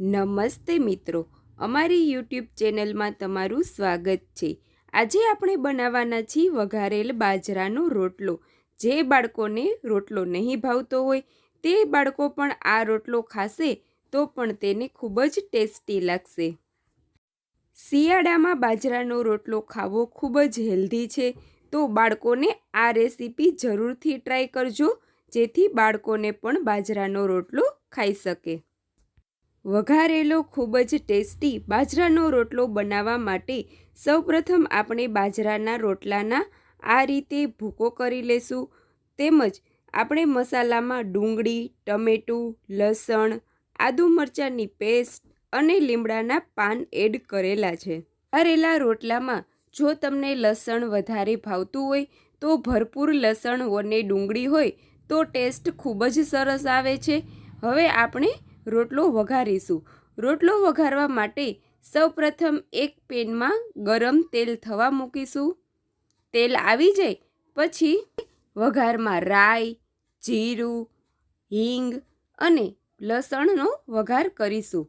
નમસ્તે મિત્રો. અમારી યુટ્યુબ ચેનલમાં તમારું સ્વાગત છે. આજે આપણે બનાવવાના છીએ વઘારેલ બાજરાનો રોટલો. જે બાળકોને રોટલો નહીં ભાવતો હોય, તે બાળકો પણ આ રોટલો ખાશે તો પણ તેને ખૂબ જ ટેસ્ટી લાગશે. શિયાળામાં બાજરાનો રોટલો ખાવો ખૂબ જ હેલ્ધી છે. તો બાળકોને આ રેસીપી જરૂરથી ટ્રાય કરજો, જેથી બાળકોને પણ બાજરાનો રોટલો ખાઈ શકે. વઘારેલો ખૂબ જ ટેસ્ટી બાજરાનો રોટલો બનાવવા માટે સૌપ્રથમ આપણે બાજરાના રોટલાના આ રીતે ભૂકો કરી લેશું. તેમજ આપણે મસાલામાં ડુંગળી, ટમેટું, લસણ, આદુ મરચાંની પેસ્ટ અને લીમડાના પાન એડ કરેલા છે. કરેલા રોટલામાં જો તમને લસણ વધારે ભાવતું હોય, તો ભરપૂર લસણ અને ડુંગળી હોય, તો ટેસ્ટ ખૂબ જ સરસ આવે છે. હવે આપણે રોટલો વઘારીશું. રોટલો વઘારવા માટે સૌપ્રથમ એક પેનમાં ગરમ તેલ થવા મૂકીશું. તેલ આવી જાય પછી વઘારમાં રાઈ, જીરું, હિંગ અને લસણનો વઘાર કરીશું.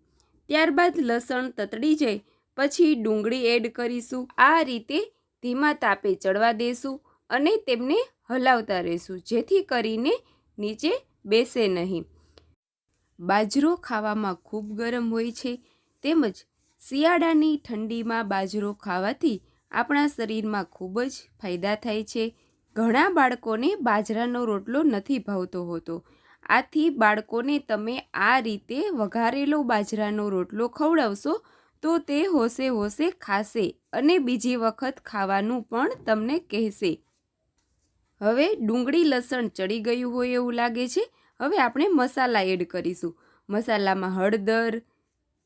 ત્યારબાદ લસણ તતડી જાય પછી ડુંગળી એડ કરીશું. આ રીતે ધીમા તાપે ચડવા દેશું અને તેમને હલાવતા રહેશું, જેથી કરીને નીચે બેસે નહીં. બાજરો ખાવામાં ખૂબ ગરમ હોય છે તેમજ શિયાળાની ઠંડીમાં બાજરો ખાવાથી આપણા શરીરમાં ખૂબ જ ફાયદા થાય છે. ઘણા બાળકોને બાજરાનો રોટલો નથી ભાવતો હોતો. આથી બાળકોને તમે આ રીતે વઘારેલો બાજરાનો રોટલો ખવડાવશો તો તે હોશે હોશે ખાશે અને બીજી વખત ખાવાનું પણ તમને કહેશે. હવે ડુંગળી લસણ ચડી ગયું હોય એવું લાગે છે હવે આપણે મસાલા એડ કરીશું. મસાલામાં હળદર,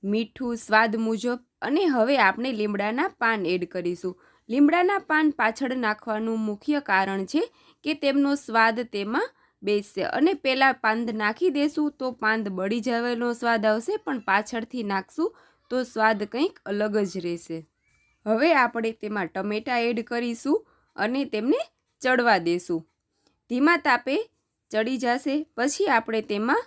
મીઠું, સ્વાદ મુજબ અને હવે આપણે લીમડાના પાન એડ કરીશું. લીમડાના પાન પાછળ નાખવાનું મુખ્ય કારણ છે કે તેમનો સ્વાદ તેમાં બેસશે અને પહેલાં પાંદ નાખી દેશું તો પાંદ બળી જવાનો સ્વાદ આવશે, પણ પાછળથી નાખશું તો સ્વાદ કંઈક અલગ જ રહેશે. હવે આપણે તેમાં ટમેટાં એડ કરીશું અને તેમને ચડવા દેશું. ધીમા તાપે ચડી જશે. પછી આપણે તેમાં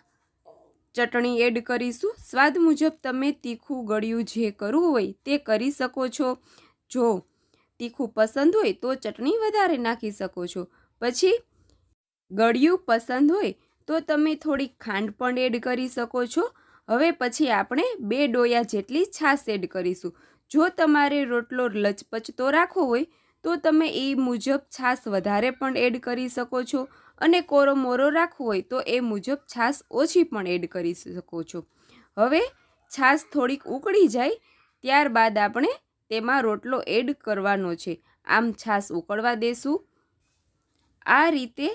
ચટણી એડ કરીશું. સ્વાદ મુજબ તમે તીખું ગળ્યું જે કરવું હોય તે કરી શકો છો. જો તીખું પસંદ હોય તો ચટણી વધારે નાખી શકો છો. પછી ગળ્યું પસંદ હોય તો તમે થોડી ખાંડ પણ એડ કરી શકો છો. હવે પછી આપણે બે ડોયા જેટલી છાશ એડ કરીશું. જો તમારે રોટલો લચપચતો રાખવો હોય તો તમે એ મુજબ છાશ વધારે પણ એડ કરી શકો છો. અને કોરો મોરો રાખવો હોય તો એ મુજબ છાશ ઓછી પણ એડ કરી શકો છો. હવે છાશ થોડીક ઉકળી જાય ત્યારબાદ આપણે તેમાં રોટલો એડ કરવાનો છે. આમ છાશ ઉકળવા દેશું. આ રીતે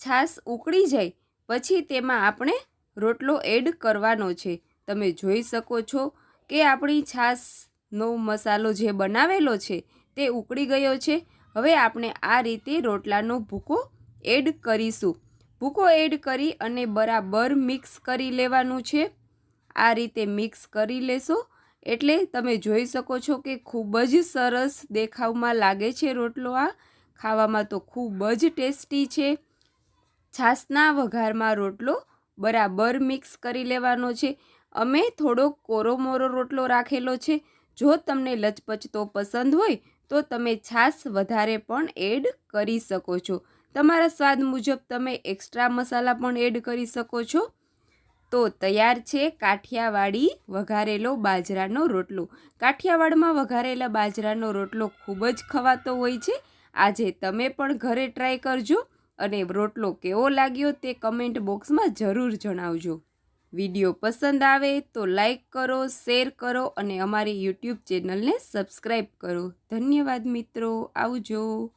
છાશ ઉકળી જાય પછી તેમાં આપણે રોટલો એડ કરવાનો છે. તમે જોઈ શકો છો કે આપણી છાશનો મસાલો જે બનાવેલો છે તે ઉકળી ગયો છે. હવે આપણે આ રીતે રોટલાનો ભૂકો એડ કરીશું. ભૂકો એડ કરી અને બરાબર મિક્સ કરી લેવાનું છે. આ રીતે મિક્સ કરી લેશો. એટલે તમે જોઈ શકો છો કે ખૂબ જ સરસ દેખાવમાં લાગે છે રોટલો આ. ખાવામાં તો ખૂબ જ ટેસ્ટી છે. છાસના વઘારમાં રોટલો બરાબર મિક્સ કરી લેવાનો છે. અમે થોડો કોરો મોરો રોટલો રાખેલો છે. જો તમને લચપચતો પસંદ હોય તો તમે છાશ વધારે પણ એડ કરી શકો છો. તમારા સ્વાદ મુજબ તમે એક્સ્ટ્રા મસાલા પણ એડ કરી શકો છો. તો તૈયાર છે કાઠિયાવાડી વઘારેલો બાજરાનો રોટલો. કાઠિયાવાડમાં વઘારેલા બાજરાનો રોટલો ખૂબ જ ખવાતો હોય છે. આજે તમે પણ ઘરે ટ્રાય કરજો અને રોટલો કેવો લાગ્યો તે કમેન્ટ બોક્સમાં જરૂર જણાવજો. વીડિયો પસંદ આવે તો લાઈક કરો શેર કરો અને અમારી યુટ્યુબ ચેનલને સબસ્ક્રાઈબ કરો. ધન્યવાદ મિત્રો, આવજો.